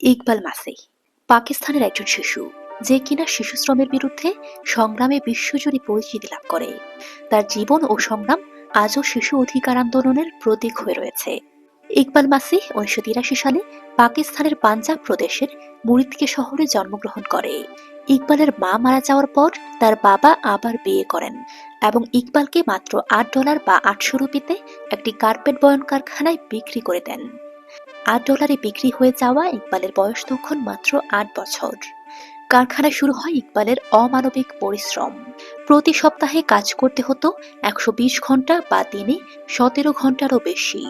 ইকবাল মাসি, পাকিস্তানের একজন শিশু, যে কিনা শিশু শ্রমের বিরুদ্ধে সংগ্রামে বিশ্বজুড়ে পরিচিতি লাভ করে। তার জীবন ও সংগ্রাম আজও শিশু অধিকার আন্দোলনের প্রতীক হয়ে রয়েছে। ইকবাল মাসি উনিশশো তিরাশি সালে পাকিস্তানের পাঞ্জাব প্রদেশের মুরিদকে শহরে জন্মগ্রহণ করে। ইকবালের মা মারা যাওয়ার পর তার বাবা আবার বিয়ে করেন এবং ইকবালকে মাত্র আট ডলার বা আটশো রুপিতে একটি কার্পেট বয়ন কারখানায় বিক্রি করে দেন। আট ডলারে বিক্রি হয়ে যাওয়া ইকবালের বয়স তখন মাত্র আট বছর। কারখানায় শুরু হয় ইকবালের অমানবিক পরিশ্রম। প্রতি সপ্তাহে কাজ করতে হতো একশো বিশ ঘণ্টা বা দিনে সতেরো ঘন্টারও বেশি।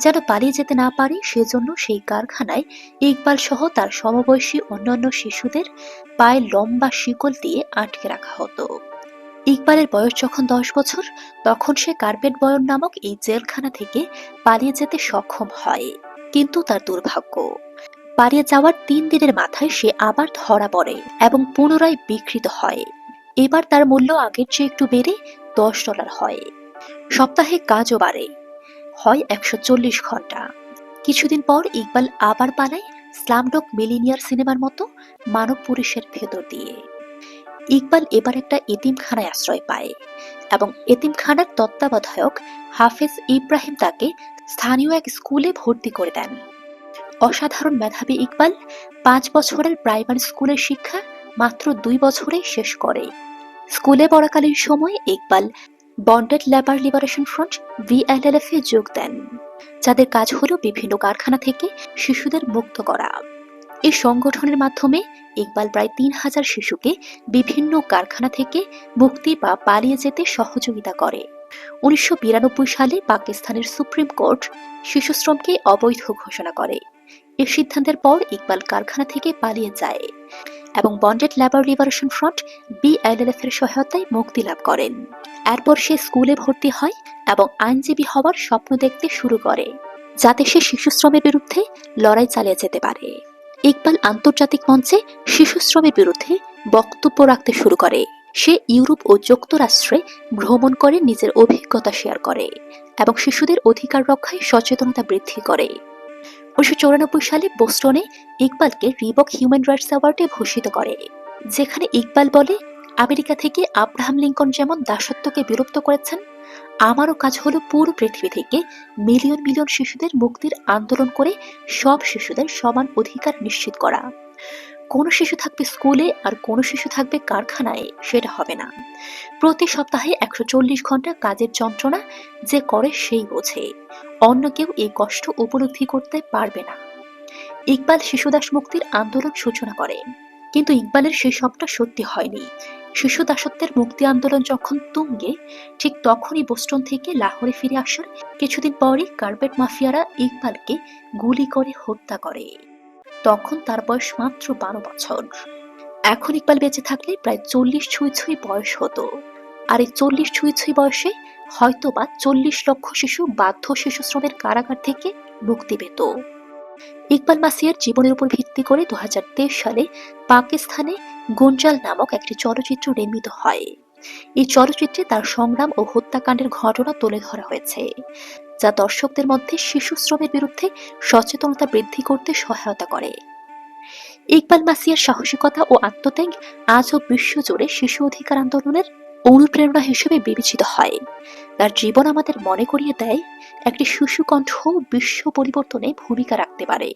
যেন পালিয়ে যেতে না পারে, সেজন্য সেই কারখানায় ইকবাল সহ তার সমবয়সী অন্যান্য শিশুদের পায়ে লম্বা শিকল দিয়ে আটকে রাখা হতো। ইকবালের বয়স যখন দশ বছর, তখন সে কার্পেট বয়ন নামক এই জেলখানা থেকে পালিয়ে যেতে সক্ষম হয়। কিন্তু তার দুর্ভাগ্য। পালিয়ে যাওয়ার তিন দিনের মাথায় সে আবার ধরা পড়ে এবং পুনরায় বিকৃত হয়। এবার তার মূল্য আগের চেয়ে একটু বেড়ে দশ ডলার হয়। সপ্তাহে কাজও বাড়ে। হয় একশো চল্লিশ ঘণ্টা। কিছুদিন পর ইকবাল আবার পালায় স্লামডক মিলিনিয়ার সিনেমার মতো মানব পুরুষের ভেতর দিয়ে। ইকবাল এবার একটা এতিমখানায় আশ্রয় পায় এবং এতিমখানার তত্ত্বাবধায়ক হাফেজ ইব্রাহিম তাকে স্থানীয় এক স্কুলে ভর্তি করে দেন। অসাধারণ মেধাবী ইকবাল পাঁচ বছরের প্রাইমারি স্কুলের শিক্ষা মাত্র দুই বছরেই শেষ করে। স্কুলে পড়াকালীন সময় Iqbal bonded labour liberation front BLLF এ যোগ দেন, যাদের কাজ হলো বিভিন্ন কারখানা থেকে শিশুদের মুক্ত করা। এই সংগঠনের মাধ্যমে ইকবাল প্রায় তিন হাজার শিশুকে বিভিন্ন কারখানা থেকে মুক্তি বা পালিয়ে যেতে সহযোগিতা করে। উনিশশো বিরানব্বই সালে পাকিস্তানের সুপ্রিম কোর্ট শিশু শ্রমকে অবৈধ ঘোষণা করে। এই সিদ্ধান্তের পর ইকবাল কারখানা থেকে পালিয়ে যায় এবং bonded labour liberation front BLLF এর সহায়তায় মুক্তি লাভ করেন। এরপর সে স্কুলে ভর্তি হয় এবং আইনজীবী হওয়ার স্বপ্ন দেখতে শুরু করে, যাতে সে শিশু শ্রমের বিরুদ্ধে লড়াই চালিয়ে যেতে পারে। ইকবাল আন্তর্জাতিক মঞ্চে শিশু শ্রমের বিরুদ্ধে বক্তব্য রাখতে শুরু করে। সে ইউরোপ ও যুক্তরাষ্ট্রে ভ্রমণ করে নিজের অভিজ্ঞতা শেয়ার করে এবং শিশুদের অধিকার রক্ষায় সচেতনতা বৃদ্ধি করে। উনিশশো সালে বোস্টনে ইকবালকে রিবক হিউম্যান রাইটস অ্যাওয়ার্ডে ভূষিত করে, যেখানে ইকবাল বলে, আমেরিকা থেকে আব্রাহাম লিঙ্কন যেমন দাসত্বকে বিলুপ্ত করেছেন, আমারও কাজ হলো পুরো পৃথিবী থেকে মিলিয়ন মিলিয়ন শিশুদের মুক্তির আন্দোলন করে সব শিশুদের সমান অধিকার নিশ্চিত করা। কোনো শিশু থাকবে স্কুলে আর কোনো শিশু থাকবে কারখানায়, সেটা হবে না। প্রতি সপ্তাহে একশো চল্লিশ ঘণ্টা কাজের যন্ত্রণা যে করে সেই বোঝে। অন্য কেউ এই কষ্ট উপলব্ধি করতে পারবে না। ইকবাল শিশুদাস মুক্তির আন্দোলন সূচনা করে। কিন্তু ইকবালের সেই সবটা সত্যি হয়নি। শিশু দাসত্বের মুক্তি আন্দোলন যখন তুঙ্গে, ঠিক তখনই বোস্টন থেকে লাহোরে ফিরে আসার কিছুদিন পরই কার্পেট মাফিয়ারা ইকবালকে গুলি করে হত্যা করে। তখন তার বয়স মাত্র বারো বছর। এখন ইকবাল বেঁচে থাকলে প্রায় চল্লিশ ছুঁই ছুঁই বয়স হতো। আর এই চল্লিশ ছুঁই ছুঁই বয়সে হয়তো বা চল্লিশ লক্ষ শিশু বাধ্য শিশু শ্রমের কারাগার থেকে মুক্তি পেত। ইকবাল মাসিয়ার জীবনের উপর ভিত্তি করে দু হাজার তেইশ সালে পাকিস্তানে গুঞ্জাল নামক একটি চলচ্চিত্র নির্মিত হয়। এই চলচ্চিত্রে তার সংগ্রাম ও হত্যাকাণ্ডের ঘটনা তুলে ধরা হয়েছে। যা দর্শকদের মধ্যে শিশু শ্রমের বিরুদ্ধে সচেতনতা বৃদ্ধি করতে সহায়তা করে। ইকবাল মাসিয়ার সাহসিকতা ও আত্মত্যাগ আজও বিশ্বজুড়ে শিশু অধিকার আন্দোলনের অনুপ্রেরণা হিসেবে বিবেচিত হয়। তার জীবন আমাদের মনে করিয়ে দেয়, একটি শিশু কণ্ঠ বিশ্ব পরিবর্তনে ভূমিকা রাখতে পারে।